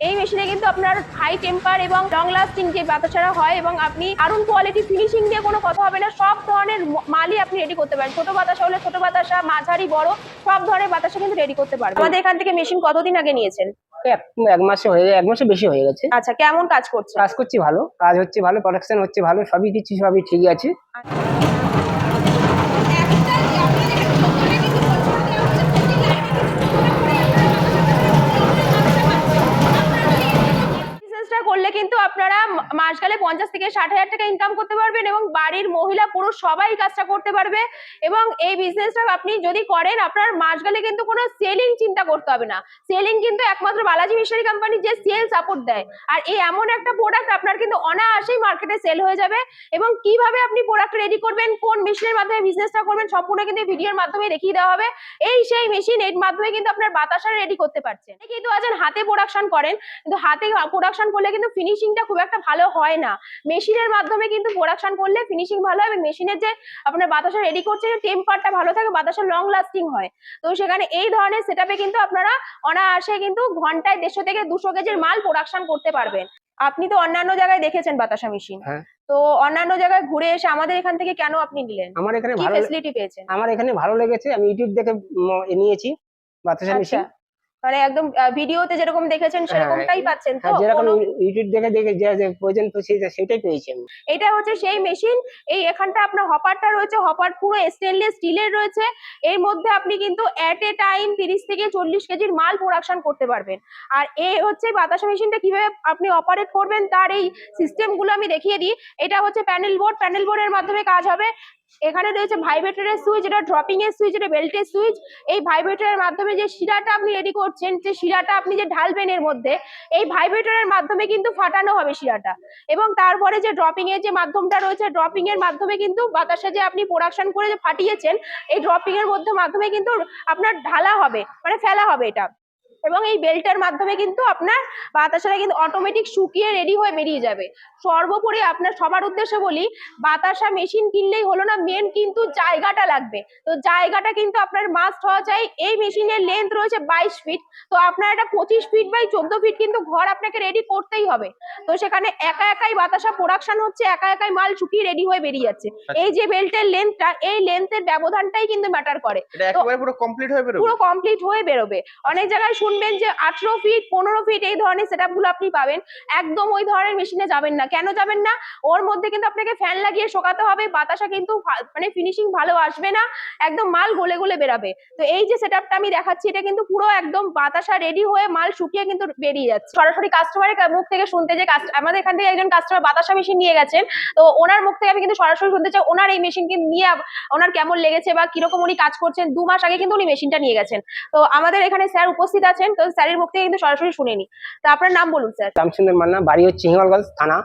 এই মেশিনে কিন্তু আপনার হাই টেম্পার এবং লং লাস্টিং যে বাতাসারা হয় এবং আপনি আরুন কোয়ালিটি ফিনিশিং দিয়ে কোনো কথা হবে না সব ধরনের মালই আপনি রেডি করতে পারেন। ছোট বাতাসা হলে ছোট বাতাসা মাঝারি বড় সব ধরনের বাতাসা কিন্তু রেডি করতে পারবেন। আমাদের এখান থেকে মেশিন কতদিন আগে নিয়েছেন? এক এক মাসে হয়ে এক মাসে বেশি হয়ে গেছে। আচ্ছা কেমন কাজ করছে কাজ করছি ভালো কাজ হচ্ছে ভালো প্রোডাকশন হচ্ছে ভালো সবই কিছু সবই ঠিকই আছে। বিজনেসটা করলে কিন্তু আপনারা মা- মাস গেলে পঞ্চাশ থেকে ষাট হাজার টাকা ইনকাম করতে পারবেন এবং বাড়ির মহিলা, পুরুষ সবাই কাজটা করতে পারবে এবং এই বিজনেসটা আপনি যদি করেন, আপনার মাস গেলে কিন্তু কোনো সেলিং চিন্তা করতে হবে না। সেলিং কিন্তু একমাত্র বালাজি মিশনারি কোম্পানি যে সেল সাপোর্ট দেয়। আর এই এমন একটা প্রোডাক্ট আপনার কিন্তু অনায়াসেই মার্কেটে সেল হয়ে যাবে এবং কীভাবে আপনি প্রোডাক্ট রেডি করবেন, কোন মেশিনের মাধ্যমে বিজনেসটা করবেন, সম্পূর্ণ কিন্তু ভিডিওর মাধ্যমে দেখিয়ে দেওয়া হবে। এই সেই মেশিন এর মাধ্যমে কিন্তু আপনার বাতাসা রেডি করতে পারছেন। কিন্তু আছেন হাতে প্রোডাকশন করেন, কিন্তু হাতে প্রোডাকশন করলে কিন্তু ফিনিশিংটা খুব একটা ভালো হয় না। মেশিনের মাধ্যমে কিন্তু প্রোডাকশন করলে ফিনিশিং ভালো হয় এবং মেশিনের যে আপনার বাতাসা রেডি করছে যে টেম্পারটা ভালো থাকে বাতাসা লং লাস্টিং হয়। তো সেখানে এই ধরনের সেটআপে কিন্তু আপনারা অনায়াসে কিন্তু ঘন্টায় দেড়শো থেকে দুশো কেজির মাল প্রোডাকশন করতে পারবেন। আপনি তো অন্যান্য জায়গায় দেখেছেন বাতাসা মেশিন হ্যাঁ। তো অন্যান্য জায়গায় ঘুরে এসে আমাদের এখান থেকে কেন আপনি নিলেন? আমার এখানে ভালো ফেসিলিটি পেয়েছেন? আমার এখানে ভালো লেগেছে আমি ইউটিউব দেখে নিয়েছি বাতাসা আচ্ছা। মেশিন মানে একদম ভিডিওতে যেরকম দেখেছেন সেরকমটাই পাচ্ছেন। তো হ্যাঁ যেরকম ইউটিউব দেখে দেখে যে যে প্রয়োজন তো সেই সেটাই পেয়েছি আমি এটা হচ্ছে সেই মেশিন এই এখানটা আপনার হপারটা রয়েছে হপার পুরো স্টেনলেস স্টিলের রয়েছে। এর মধ্যে আপনি কিন্তু এট এ টাইম তিরিশ থেকে চল্লিশ কেজির মাল প্রোডাকশন করতে পারবেন। আর এই হচ্ছে বাতাসা মেশিনটা কীভাবে আপনি অপারেট করবেন তার এই সিস্টেমগুলো আমি দেখিয়ে দিই। এটা হচ্ছে প্যানেল বোর্ড প্যানেল বোর্ডের মাধ্যমে কাজ হবে। এখানে রয়েছে ভাইব্রেটরের সুইচ এটা ড্রপিং এর সুইচ এটা বেল্টের সুইচ এই ভাইব্রেটরের মাধ্যমে যে শিরাটা আপনি রেডি করছেন, যে শিরাটা আপনি যে ঢালবেন এর মধ্যে, এই ভাইব্রেটরের মাধ্যমে কিন্তু ফাটানো হবে শিরাটা। এবং তারপরে যে ড্রপিং এর যে মাধ্যমটা রয়েছে ড্রপিং এর মাধ্যমে কিন্তু বাতাসে যে আপনি প্রোডাকশন করে যে ফাটিয়েছেন, এই ড্রপিং এর মধ্যে মাধ্যমে কিন্তু আপনার ঢালা হবে মানে ফেলা হবে এটা। এবং এই বেল্টের মাধ্যমে কিন্তু আপনার বাতাসাটা কিন্তু অটোমেটিক শুকিয়ে রেডি হয়ে বেরিয়ে যাবে। সর্বোপরি আপনার সবার উদ্দেশ্যে বলি বাতাসা মেশিন কিনলেই হলো না মেন কিন্তু জায়গাটা লাগবে। তো জায়গাটা কিন্তু আপনার মাস্ট হওয়া চাই। এই মেশিনের লেন্থ রয়েছে বাইশ ফিট তো আপনার একটা পঁচিশ ফিট বাই চোদ্দ ফিট কিন্তু ঘর আপনাকে রেডি করতেই হবে। তো সেখানে একা একাই বাতাসা প্রোডাকশন হচ্ছে একা একাই মাল শুকিয়ে রেডি হয়ে বেরিয়ে যাচ্ছে। এই যে বেল্টের লেন্থটা এই লেন্থের ব্যবধানটাই কিন্তু ম্যাটার করে। পুরো কমপ্লিট হয়ে বেরোবে? পুরো কমপ্লিট হয়ে বেরোবে। অনেক জায়গায় শুনবেন যে আঠেরো ফিট পনেরো ফিট এই ধরনের সেট আপনি পাবেন। একদম ওই ধরনের মেশিনে যাবেন না। কেন যাবেন না? ওর মধ্যে কিন্তু আপনাকে ফ্যান লাগিয়ে শোকাতে হবে, বাতাসা কিন্তু মানে ফিনিশিং ভালো আসবে না, একদম মাল গলে গলে বেরাবে। তো এই যে সেট আমি দেখাচ্ছি, এটা কিন্তু পুরো একদম বাতাসা রেডি হয়ে মাল শুকিয়ে কিন্তু বেরিয়ে যাচ্ছে। সরাসরি কাস্টমারের মুখ থেকে শুনতে যে আমাদের এখান থেকে একজন কাস্টমার বাতাসা মেশিন নিয়ে গেছেন, তো ওনার মুখ থেকে আমি কিন্তু সরাসরি শুনতে চাই, ওনার এই মেশিনকে নিয়ে ওনার কেমন লেগেছে বা কীরকম উনি কাজ করছেন, দু মাস আগে কিন্তু উনি মেশিনটা নিয়ে গেছেন। তো আমাদের এখানে স্যার উপস্থিত আছেন। তো স্যারের মুখ থেকে কিন্তু সরাসরি শুনিনি। তো আপনার নাম বলুন, স্যার। রামচন্দ্র মান্না বাড়ি হচ্ছে হিমালগঞ্জ থানা।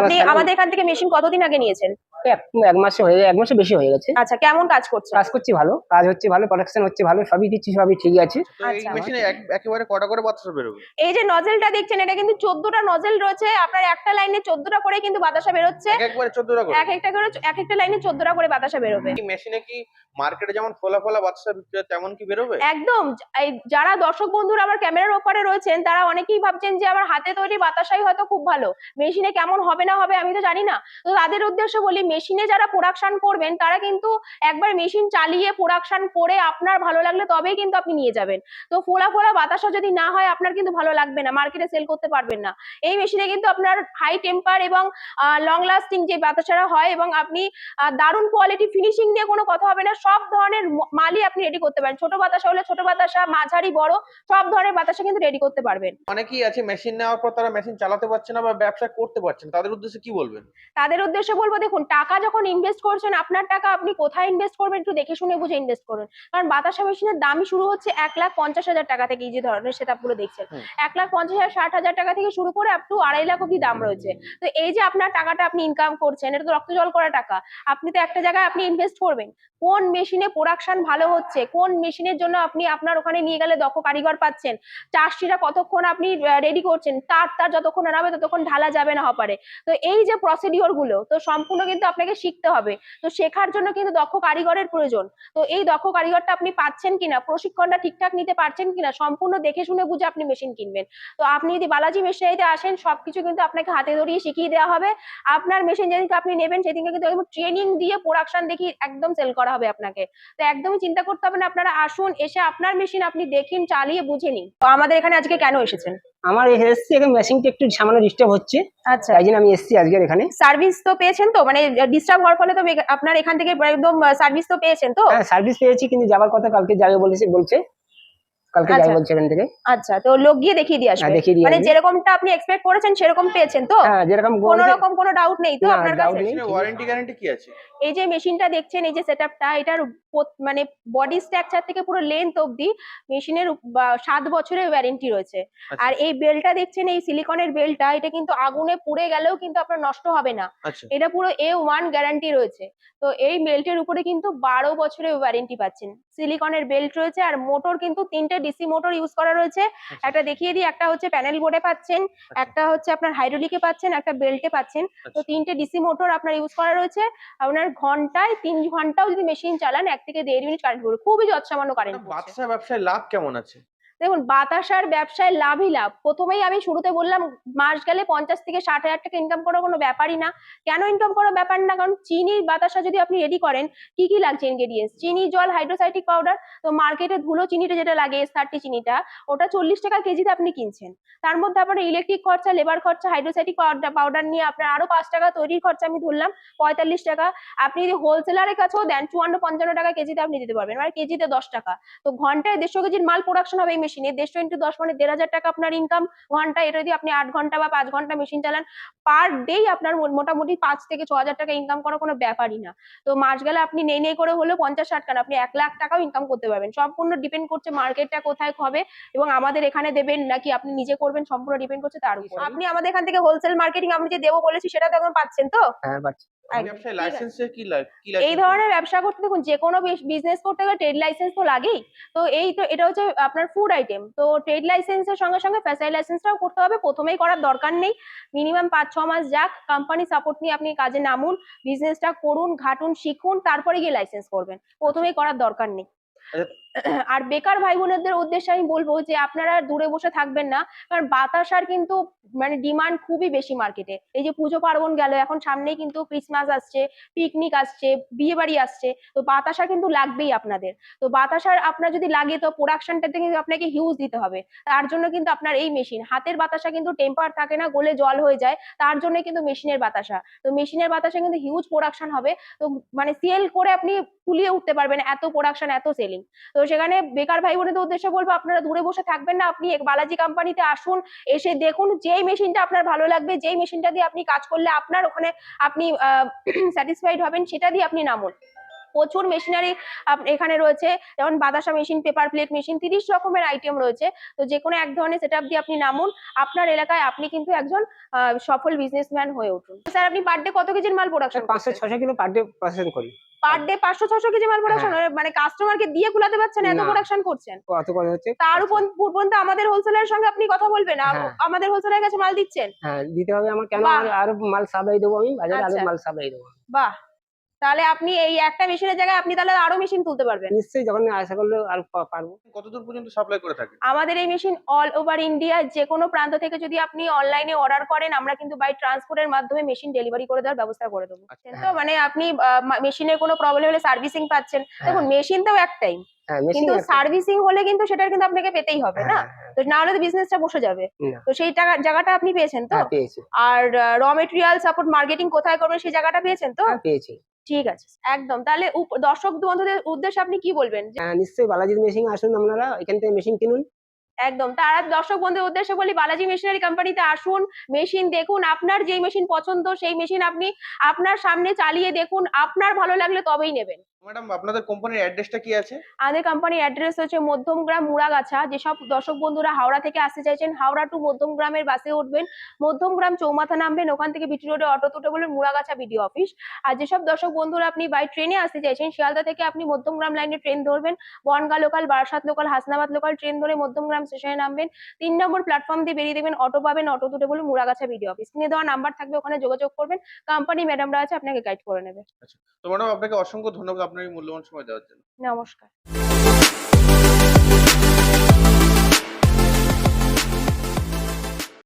আপনি আমাদের এখান থেকে মেশিন কতদিন আগে নিয়েছেন? এক এক মাসে হয়ে এক মাসে বেশি হয়ে গেছে। আচ্ছা কেমন কাজ করছেন? কাজ করছি ভালো কাজ হচ্ছে ভালো প্রোডাকশন হচ্ছে ভালো সবই কিছু সবই ঠিকই আছে। এই আচ্ছা। মেশিনে একেবারে কটা করে বাতাসা বেরোবে? এই যে নজেলটা দেখছেন এটা কিন্তু চোদ্দটা নজেল রয়েছে আপনার একটা লাইনে চোদ্দটা করে কিন্তু বাতাসা বেরোচ্ছে। এক একবারে চোদ্দটা করে? এক একটা করে এক একটা লাইনে চোদ্দটা করে বাতাসা বেরোবে। এই মেশিনে কি মার্কেটে যেমন ফোলা ফোলা বাতাসা তেমন কি বেরোবে? একদম। এই যারা দর্শক বন্ধুরা আমার ক্যামেরার ওপারে রয়েছেন তারা অনেকেই ভাবছেন যে আমার হাতে তৈরি বাতাসাই হয়তো খুব ভালো। মেশিনে কেমন হবে না হবে আমি তো জানি না। তো তাদের উদ্দেশ্য বলি মেশিনে যারা প্রোডাকশন করবেন, তারা কিন্তু একবার মেশিন চালিয়ে প্রোডাকশন করে আপনার ভালো লাগলে তবেই কিন্তু আপনি নিয়ে যাবেন। তো ফোলা ফোলা বাতাসা যদি না হয়, আপনার কিন্তু ভালো লাগবে না মার্কেটে সেল করতে পারবেন না। এই মেশিনে কিন্তু আপনার হাই টেম্পার এবং লং লাস্টিং যে বাতাসারা হয় এবং আপনি দারুণ কোয়ালিটি ফিনিশিং দিয়ে কোনো কথা হবে না, সব ধরনের মালই আপনি রেডি করতে পারেন। ছোট বাতাসা হলে ছোট বাতাসা, মাঝারি, বড়, সব ধরনের বাতাসা কিন্তু রেডি করতে পারবেন। অনেকেই আছে মেশিন নেওয়ার পর তারা মেশিন চালাতে পারছে না বা ব্যবসা করতে পারছে না তাদের উদ্দেশ্যে কি বলবেন? তাদের উদ্দেশ্যে বলব দেখুন টাকা যখন ইনভেস্ট করছেন আপনার টাকা আপনি কোথায় ইনভেস্ট করবেন একটু দেখে শুনে বুঝে ইনভেস্ট করুন। কারণ বাতাসা মেশিনের দামই শুরু হচ্ছে এক লাখ পঞ্চাশ হাজার টাকা থেকে এই যে ধরনের সেটগুলো দেখছেন। এক লাখ পঞ্চাশ হাজার ষাট হাজার টাকা থেকে শুরু করে আপ টু আড়াই লাখ অব্দি দাম রয়েছে। তো এই যে আপনার টাকাটা আপনি ইনকাম করছেন এটা তো রক্ত জল করা টাকা। আপনি তো একটা জায়গায় আপনি ইনভেস্ট করবেন। কোন মেশিনে প্রোডাকশন ভালো হচ্ছে? কোন মেশিনের জন্য আপনি আপনার ওখানে নিয়ে গেলে দক্ষ কারিগর পাচ্ছেন? চাষিরা কতক্ষণ আপনি রেডি করছেন? তার তার যতক্ষণ আনাবে ততক্ষণ ঢালা যাবে না হপারে। তো এই যে প্রসিডিওরগুলো, তো সম্পূর্ণ কিন্তু আপনাকে শিখতে হবে। তো শেখার জন্য কিন্তু দক্ষ কারিগরের প্রয়োজন। তো এই দক্ষ কারিগরটা আপনি পাচ্ছেন কিনা, প্রশিক্ষণটা ঠিকঠাক নিতে পারছেন কিনা, সম্পূর্ণ দেখে শুনে বুঝে আপনি মেশিন কিনবেন। তো আপনি যদি বালাজি মেশিনারিতে আসেন, সবকিছু কিন্তু আপনাকে হাতে ধরিয়ে শিখিয়ে দেওয়া হবে। আপনার মেশিন যেদিনকে আপনি নেবেন, সেদিনকে কিন্তু একদম ট্রেনিং দিয়ে প্রোডাকশন দেখিয়ে একদম সেল করা হবে আপনাকে। তো একদমই চিন্তা করতে হবে না, আপনারা আসুন, এসে আপনার মেশিন আপনি দেখেন, চালিয়ে বুঝে নিন। তো আমাদের এখানে আজকে কেন এসেছেন? আমার এসছি এখানে মেশিনটা একটু সামান্য ডিস্টার্ব হচ্ছে। আচ্ছা। এই জন্য আমি এসছি আজকের এখানে। সার্ভিস তো পেয়েছেন তো? মানে ডিস্টার্ব হওয়ার ফলে তো আপনার এখান থেকে একদম সার্ভিস তো পেয়েছেন তো? হ্যাঁ সার্ভিস পেয়েছি কিন্তু যাওয়ার কথা কালকে যাবে বলেছে বলছে। কালকে আচ্ছা। বলছে এখান থেকে। আচ্ছা তো লোক গিয়ে দেখিয়ে দিয়ে হ্যাঁ আসবে দেখিয়ে দিয়ে মানে যেরকমটা আপনি এক্সপেক্ট করেছেন সেরকম পেয়েছেন তো? হ্যাঁ যেরকম কোনো রকম কোনো ডাউট নেই তো আপনার কাছে? ওয়ারেন্টি গ্যারান্টি কি আছে? এই যে মেশিনটা দেখছেন এই যে সেটআপটা এটার মানে বডি স্ট্রাকচার থেকে পুরো লেন্থ অবধি মেশিনের সাত বছরের ওয়ারেন্টি রয়েছে। আচ্ছা। আর এই বেলটা দেখছেন এই সিলিকনের বেলটা এটা কিন্তু আগুনে পুড়ে গেলেও কিন্তু আপনার নষ্ট হবে না। আচ্ছা। এটা পুরো এ ওয়ান গ্যারান্টি রয়েছে। তো এই বেল্টের উপরে কিন্তু বারো বছরের ওয়ারেন্টি পাচ্ছেন। সিলিকনের বেল্ট রয়েছে আর মোটর কিন্তু তিনটে ডিসি মোটর ইউজ করা রয়েছে। আচ্ছা। একটা দেখিয়ে দিই একটা হচ্ছে প্যানেল বোর্ডে পাচ্ছেন একটা হচ্ছে আপনার হাইড্রোলিকে পাচ্ছেন একটা বেল্টে পাচ্ছেন। তো আচ্ছা। তিনটে ডিসি মোটর আপনার ইউজ করা রয়েছে। আপনার ঘন্টায় তিন ঘন্টাও যদি মেশিন চালান এক থেকে দেড় মিনিট কারেন্ট পড়বে খুবই যৎসামান্য কারেন্ট ব্যবসায় লাভ কেমন আছে? দেখুন বাতাসার ব্যবসায় লাভই লাভ। প্রথমেই আমি শুরুতে বললাম, মাস গেলে পঞ্চাশ থেকে ষাট হাজার টাকা ইনকাম করার কোনো ব্যাপারই না। কেন ইনকাম করার ব্যাপার না? কারণ চিনির বাতাসা যদি আপনি রেডি করেন, কি কি লাগছে ইনগ্রেডিয়েন্টস চিনি, জল হাইড্রোসাইটিক পাউডার তো মার্কেটে ধুলো চিনিটা যেটা লাগে এস থার্টি চিনিটা, ওটা চল্লিশ টাকা কেজিতে আপনি কিনছেন। তার মধ্যে আপনার ইলেকট্রিক খরচা লেবার খরচা হাইড্রোসাইটিক পাউডার নিয়ে আপনার আরও পাঁচ টাকা তৈরির খরচা আমি ধরলাম, পঁয়তাল্লিশ টাকা। আপনি যদি হোলসেলারের কাছেও দেন, চুয়ান্ন, পঞ্চান্ন টাকা কেজিতে আপনি দিতে পারবেন। মানে কেজিতে দশ টাকা। তো ঘন্টায় দেড়শো কেজির মাল প্রোডাকশন হবে এই মেশিনে দেড়শো ইন্টু দশ মানে দেড় হাজার টাকা আপনার ইনকাম ঘণ্টা এটা যদি আপনি আট ঘণ্টা বা পাঁচ ঘণ্টা মেশিন চালান পার ডে আপনার মোটামুটি পাঁচ থেকে ছ হাজার টাকা ইনকাম করা কোনো ব্যাপারই না। তো মাস গেলে আপনি নেই নেই করে হলেও পঞ্চাশ ষাট টাকা আপনি এক লাখ টাকাও ইনকাম করতে পারবেন। সম্পূর্ণ ডিপেন্ড করছে মার্কেটটা কোথায় হবে এবং আমাদের এখানে দেবেন নাকি আপনি নিজে করবেন সম্পূর্ণ ডিপেন্ড করছে তার উপর। আপনি আমাদের এখান থেকে হোলসেল মার্কেটিং আমি যে দেবো বলেছি সেটা তো এখন পাচ্ছেন তো? হ্যাঁ পাচ্ছি। এই ধরনের ব্যবসা করতে দেখুন যে কোনো বিজনেস করতে গেলে ট্রেড লাইসেন্স তো লাগেই। তো এই তো এটা হচ্ছে আপনার ফুড আইটেম তো ট্রেড লাইসেন্সের সঙ্গে সঙ্গে ফ্যাসাই লাইসেন্সটাও করতে হবে প্রথমেই করার দরকার নেই। মিনিমাম পাঁচ ছ মাস যাক কোম্পানি সাপোর্ট নিয়ে আপনি কাজে নামুন বিজনেসটা করুন ঘাটুন শিখুন তারপরে গিয়ে লাইসেন্স করবেন। প্রথমেই করার দরকার নেই। আর বেকার ভাই বোনেদের উদ্দেশ্যে আমি বলব যে আপনারা দূরে বসে থাকবেন না, কারণ বাতাসার কিন্তু মানে ডিমান্ড খুবই বেশি মার্কেটে এই যে পুজো পার্বণ গেল, এখন সামনেই কিন্তু ক্রিসমাস আসছে পিকনিক আসছে বিয়ে বাড়ি আসছে, তো বাতাসা কিন্তু লাগবেই আপনাদের। তো বাতাসার আপনার যদি লাগে তো প্রোডাকশনটাতে কিন্তু আপনাকে হিউজ দিতে হবে। তার জন্য কিন্তু আপনার এই মেশিন হাতের বাতাসা কিন্তু টেম্পার থাকে না, গলে জল হয়ে যায়, তার জন্য কিন্তু মেশিনের বাতাসা। তো মেশিনের বাতাসা কিন্তু হিউজ প্রোডাকশন হবে। তো মানে সেল করে আপনি ফুলিয়ে উঠতে পারবেন, এত প্রোডাকশন এত সেলিং তো সেখানে বেকার ভাই বোনেদের উদ্দেশ্যে বলব, আপনারা দূরে বসে থাকবেন না। আপনি বালাজি কোম্পানিতে আসুন, এসে দেখুন যেই মেশিনটা আপনার ভালো লাগবে, যেই মেশিনটা দিয়ে আপনি কাজ করলে আপনার ওখানে আপনি স্যাটিসফাইড হবেন, সেটা দিয়ে আপনি নামুন। প্রচুর মেশিনারি এখানে রয়েছে। যেমন বাতাসা মেশিন পেপার প্লেট মেশিন তিরিশ রকমের আইটেম রয়েছে। তো যে কোনো এক ধরনের সেট দিয়ে আপনি নামুন। আপনার এলাকায় আপনি কিন্তু একজন সফল বিজনেসম্যান হয়ে উঠুন। স্যার আপনি পার ডে কত কেজির মাল প্রোডাকশন পাঁচশো ছশো কিলো পার ডে প্রসেসিং করি। পার ডে পাঁচশো ছশো কেজি মাল প্রোডাকশন মানে কাস্টমারকে দিয়ে কুলাতে পারছেন এত প্রোডাকশন করছেন? হচ্ছে? তার উপর পর্যন্ত আমাদের হোলসেলারের সঙ্গে আপনি কথা বলবেন। হ্যাঁ। আমাদের হোলসেলারের কাছে মাল দিচ্ছেন? হ্যাঁ দিতে হবে আমার কেন? আর- আরও মাল সাপ্লাই দেবো আমি। বাজারে আরও আচ্ছা। মাল সাপ্লাই দেবো বাহ। তাহলে আপনি এই একটা মেশিনের জায়গায় আপনি তাহলে আরও মেশিন তুলতে পারবেন। নিশ্চয়ই যখন আশা করলে আর পারব। কতদূর পর্যন্ত সাপ্লাই করে থাকে? আমাদের এই মেশিন অল ওভার ইন্ডিয়া যে কোনো প্রান্ত থেকে যদি আপনি অনলাইনে অর্ডার করেন আমরা কিন্তু বাই ট্রান্সপোর্টের মাধ্যমে মেশিন ডেলিভারি করে দেওয়ার ব্যবস্থা করে দেবো। আচ্ছা। তো? মানে আপনি মেশিনের কোনো প্রবলেম হলে সার্ভিসিং পাচ্ছেন। দেখুন মেশিন তো একটাই হ্যাঁ কিন্তু সার্ভিসিং হলে কিন্তু সেটার কিন্তু আপনাকে পেতেই হবে না? তো না হলে তো বিজনেসটা বসে যাবে। তো সেই টাকা জায়গাটা আপনি পেয়েছেন তো? হ্যাঁ আর র মেটেরিয়াল সাপোর্ট মার্কেটিং কোথায় করবেন সেই জায়গাটা পেয়েছেন তো? হ্যাঁ পেয়েছি। ঠিক আছে একদম। তাহলে দর্শক বন্ধুদের উদ্দেশ্যে আপনি কি বলবেন? হ্যাঁ নিশ্চয়ই বালাজির মেশিন আসুন আপনারা এখান থেকে মেশিন কিনুন। একদম তার দর্শক বন্ধুদের উদ্দেশ্যে বলি বালাজি মেশিনারি কোম্পানিতে আসুন মেশিন দেখুন আপনার যেই মেশিন পছন্দ সেই মেশিন আপনি আপনার সামনে চালিয়ে দেখুন আপনার ভালো লাগলে তবেই নেবেন। ম্যাডাম আপনাদের কোম্পানির অ্যাড্রেসটা কি আছে? আমাদের কোম্পানির অ্যাড্রেস হচ্ছে মধ্যমগ্রাম মুড়াগাছা। যেসব দর্শক বন্ধুরা হাওড়া থেকে আসতে চাইছেন হাওড়া টু মধ্যমগ্রামের বাসে উঠবেন মধ্যমগ্রাম চৌমাথা নামবেন ওখান থেকে বিটি রোডে অটো তুটে বলবেন মুড়াগাছা বিডিও অফিস আর যেসব দর্শক বন্ধুরা আপনি বাই ট্রেনে আসতে চাইছেন শিয়ালদা থেকে আপনি মধ্যমগ্রাম লাইনে ট্রেন ধরবেন Bongaon local Barasat local Hasnabad local train ধরে মধ্যমগ্রাম স্টেশনে নামবেন। তিন নম্বর প্ল্যাটফর্ম দিয়ে বেরিয়ে দেবেন অটো পাবেন অটো তুটে বলবেন মুড়াগাছা বিডিও অফিস নিয়ে দেওয়া নাম্বার থাকবে ওখানে যোগাযোগ করবেন। কোম্পানি ম্যাডামরা আছে আপনাকে গাইড করে নেবে। তো ম্যাডাম আপনাকে অসংখ্য ধন্যবাদ। আপনার মূল্যবান সময় দেওয়ার জন্য। নমস্কার।